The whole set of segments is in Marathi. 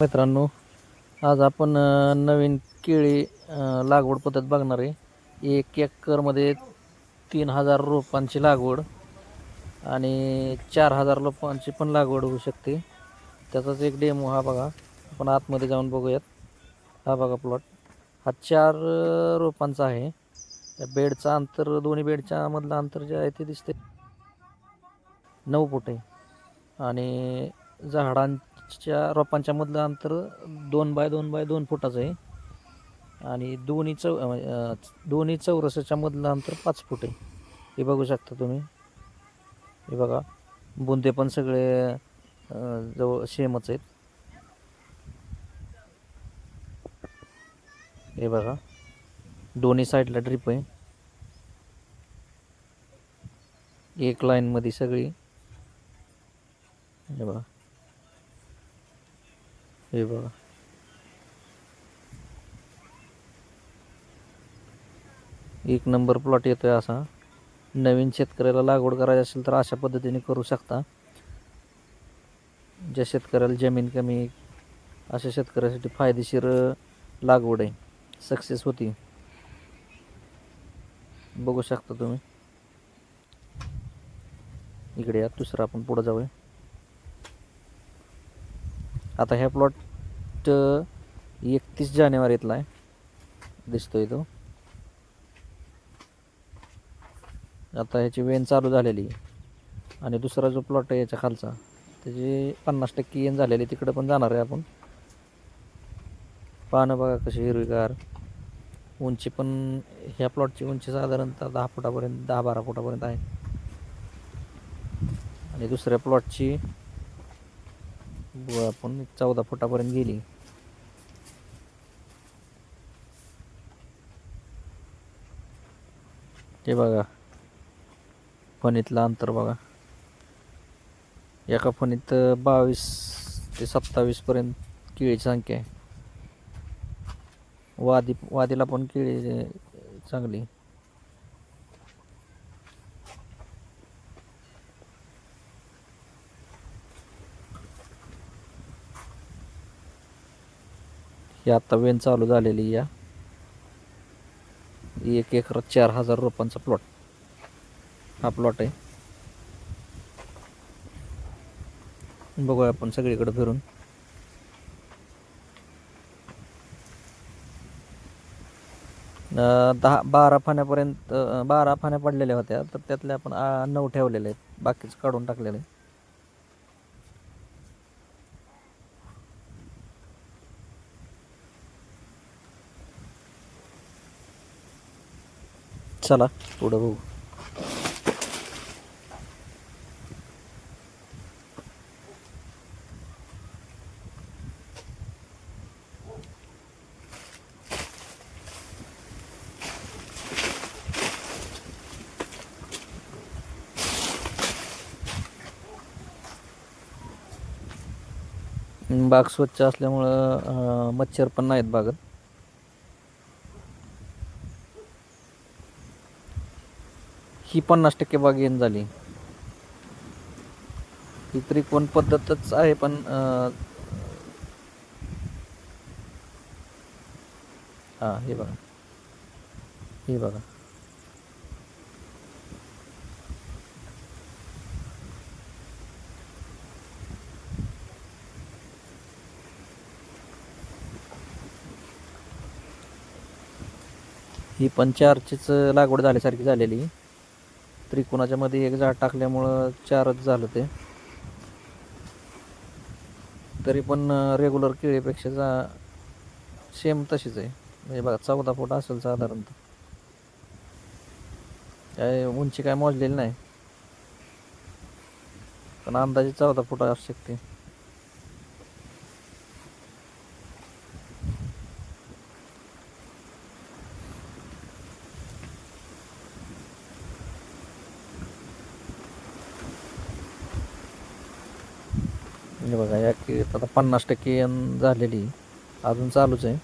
मित्रांनो आज आपण नवीन केळी लागवड पद्धत बघणार आहे. एक एकरमध्ये तीन हजार रोपांची लागवड आणि चार हजार रोपांची पण लागवड होऊ शकते. त्याचाच एक डेमो हा बघा. आपण आतमध्ये जाऊन बघूयात. हा बघा प्लॉट हा चार रोपांचा आहे. त्या अंतर दोन्ही बेडच्या मधलं अंतर जे आहे ते दिसते नऊ फूट आहे. आणि च्या रोपांच्या मधलं अंतर दोन बाय दोन बाय दोन फुटाचं आहे. आणि दोन्ही चौ दोन्ही चौरसाच्या मधलं अंतर पाच फूट आहे. हे बघू शकता तुम्ही. हे बघा बुंदे पण सगळे जवळ सेमच आहेत. हे बघा दोन्ही साईडला ड्रिप आहे. एक लाईनमध्ये सगळी. हे बघा. हे बघा. एक नंबर प्लॉट येतोय असा. नवीन शेतकऱ्याला लागवड करायची असेल तर अशा पद्धतीने करू शकता. ज्या शेतकऱ्याला जमीन कमी अशा शेतकऱ्यासाठी फायदेशीर लागवड आहे. सक्सेस होती. बघू शकता तुम्ही. इकडे या दुसरा आपण पुढं जाऊया. आता ह्या प्लॉट एकतीस जानेवारीतला आहे. दिसतोय तो. आता ह्याची वेन चालू झालेली आणि दुसरा जो प्लॉट आहे याच्या खालचा त्याची पन्नास टक्के येण झालेली तिकडं पण जाणार आहे आपण. पानं बघा कशी हिरवीगार. उंची पण ह्या प्लॉटची उंची साधारणतः दहा फुटापर्यंत दहा बारा फुटापर्यंत आहे. आणि दुसऱ्या प्लॉटची आपण चौदा फुटापर्यंत गेली. ते बघा. फणीतलं अंतर बघा. एका फणीत बावीस ते सत्तावीसपर्यंत केळीची संख्या आहे. वादी वादीला पण केळी चांगली ही आत्ता वेन चालू झालेली या एक एकर चार हजार रोपांचा प्लॉट हा प्लॉट आहे. बघूया आपण सगळीकडे फिरून. दहा बारा फाण्यापर्यंत बारा फाण्या पडलेल्या होत्या तर त्यातल्या आपण नऊ ठेवलेल्या आहेत. बाकीच काढून टाकलेले आहे चला पुढं बघू. बाग स्वच्छ असल्यामुळं मच्छर पण नाहीत बागत. ही पन्नास टक्के बाग येण झाली. ही त्रिकोण पद्धतच आहे पण हा हे बघा. हे बघा. ही पण चारचीच लागवड झाल्यासारखी झालेली. त्रिकोणाच्या मध्ये एक झाड टाकल्यामुळं चारच झालं ते. तरी पण रेग्युलर केळीपेक्षा जा सेम तशीच आहे. म्हणजे बघा चौदा फूट असेल साधारणतः. काय उंची काय मोजलेली नाही. पण अंदाजे चौदा फूट असू शकते. म्हणजे बघा या केळीत आता पन्नास टक्के झालेली अजून चालूच आहे.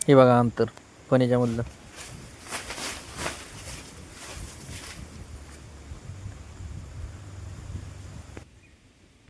हे बघा अंतर पण याच्यामधलं.